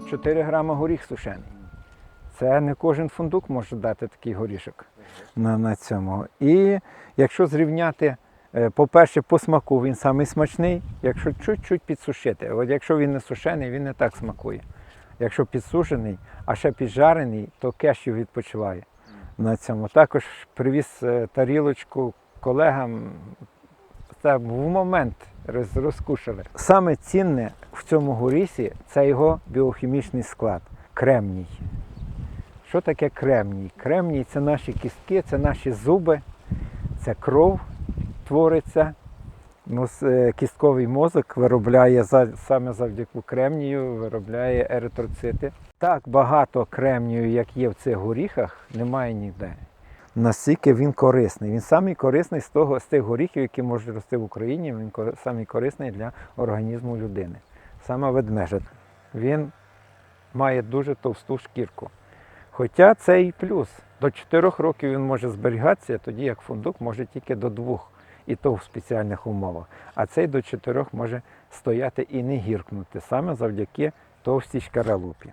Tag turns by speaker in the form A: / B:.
A: 4 грама горіх сушений. Це не кожен фундук може дати такий горішок на, на цьому. І якщо зрівняти, е, по-перше, по смаку він самий смачний, якщо чуть-чуть підсушити. От якщо він не сушений, він не так смакує. Якщо підсушений, а ще піджарений, то кешю відпочиває на цьому. Також привіз е, тарілочку колегам. Це в момент роз- розкушали. Саме цінне в цьому горісі це його біохімічний склад кремній. Що таке кремній? Кремній це наші кістки, це наші зуби, це кров твориться. Е, Кістковий мозок виробляє саме завдяки кремнію, виробляє еритроцити. Так багато кремнію, як є в цих горіхах, немає ніде. Настільки він корисний. Він самий корисний з того з тих горіхів, які можуть рости в Україні. Він самий корисний для організму людини. Саме ведмежат. Він має дуже товсту шкірку. Хоча це і плюс. До 4 років він може зберігатися, тоді як фундук може тільки до 2, і то в спеціальних умовах. А цей до 4 може стояти і не гіркнути, саме завдяки товстій шкаралупі.